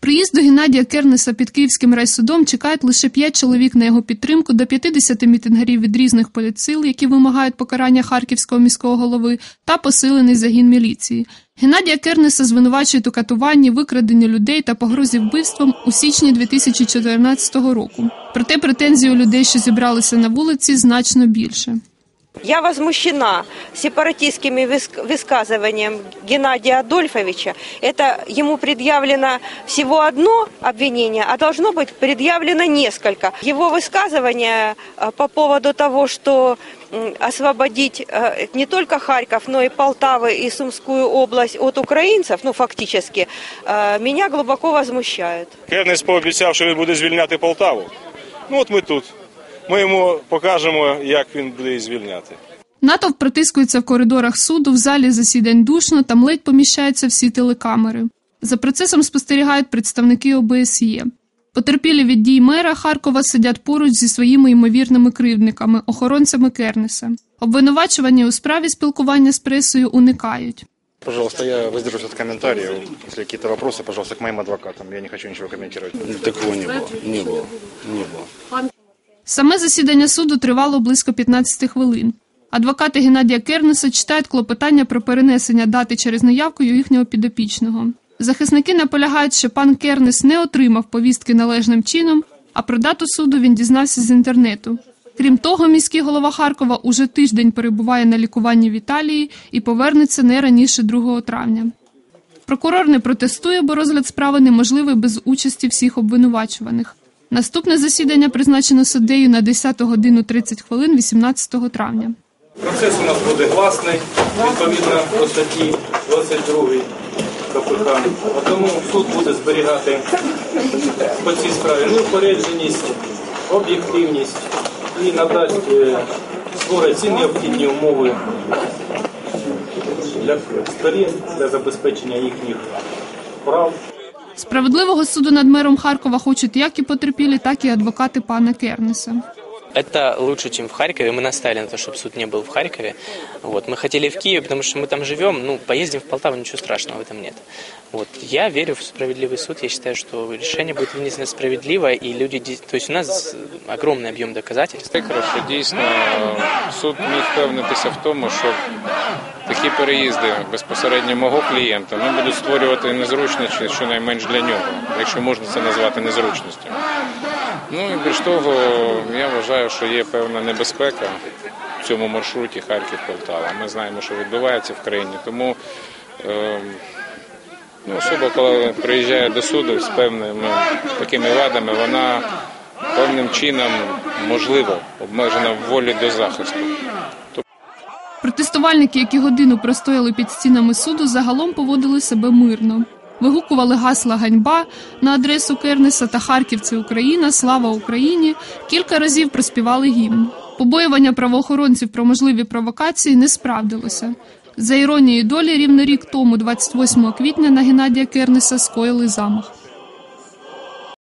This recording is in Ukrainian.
Приїзду Геннадія Кернеса під Київським райсудом чекають лише 5 чоловік на його підтримку до 50 мітингарів від різних політсил, які вимагають покарання харківського міського голови, та посилений загін міліції. Геннадія Кернеса звинувачують у катуванні, викраденні людей та погрозі вбивством у січні 2014 року. Проте претензій у людей, що зібралися на вулиці, значно більше. Я возмущена сепаратистским выск- высказыванием Геннадия Адольфовича. Это ему предъявлено всего одно обвинение, а должно быть предъявлено несколько. Его высказывание э, по поводу того, что м, освободить э, не только Харьков, но и Полтавы и Сумскую область от украинцев, ну фактически, э, меня глубоко возмущает. Кернес пообіцяв, що він буде звільняти Полтаву. Ну от ми тут. Ми йому покажемо, як він буде її звільняти. Натовп протискується в коридорах суду, в залі засідань душно, там ледь поміщаються всі телекамери. За процесом спостерігають представники ОБСЄ. Потерпілі від дій мера Харкова сидять поруч зі своїми ймовірними кривдниками, охоронцями Кернеса. Обвинувачувані у справі спілкування з пресою уникають. Пожалуйста, я воздержусь от комментариев. Если какие-то вопросы, пожалуйста, к моим адвокатам. Я не хочу ничего комментировать. Такого не было. Не было. Не было. Саме засідання суду тривало близько 15 хвилин. Адвокати Геннадія Кернеса читають клопотання про перенесення дати через неявку їхнього підопічного. Захисники наполягають, що пан Кернес не отримав повістки належним чином, а про дату суду він дізнався з інтернету. Крім того, міський голова Харкова уже тиждень перебуває на лікуванні в Італії і повернеться не раніше 2 травня. Прокурор не протестує, бо розгляд справи неможливий без участі всіх обвинувачуваних. Наступне засідання призначено суддею на 10 годину 30 хвилин 18 травня. Процес у нас буде гласний, відповідно до статті 22 КПК. Тому суд буде зберігати по цій справі неупередженість, об'єктивність і надасть е, створить всі необхідні умови для сторін для забезпечення їхніх прав. Справедливого суду над мером Харкова хочуть як і потерпілі, так і адвокати пана Кернеса. Это лучше, чем в Харькове. Мы настаивали на то, чтобы суд не был в Харькове. Вот. Мы хотели в Киеве, потому что мы там живем. Ну, поездим в Полтаву, ничего страшного в этом нет. Вот. Я верю в справедливый суд. Я считаю, что решение будет вынесено справедливо, и люди... ди- То есть у нас огромный объем доказательств. Прикро, що дійсно суд міг впевнитися в тому, що такі переїзди безпосередньо мого клієнта ну, будуть створювати незручності, щонайменш для нього, якщо можна це назвати незручністю. Ну і більш того, я вважаю, що є певна небезпека в цьому маршруті Харків-Полтава. Ми знаємо, що відбувається в країні, тому е, ну, особа, коли приїжджає до суду з певними такими вадами, вона певним чином можливо обмежена в волі до захисту. Протестувальники, які годину простояли під стінами суду, загалом поводили себе мирно. Вигукували гасла ганьба на адресу Кернеса та Харківці Україна, слава Україні. Кілька разів проспівали гімн. Побоювання правоохоронців про можливі провокації не справдилося. За іронією долі, рівно рік тому, 28 квітня, на Геннадія Кернеса скоїли замах.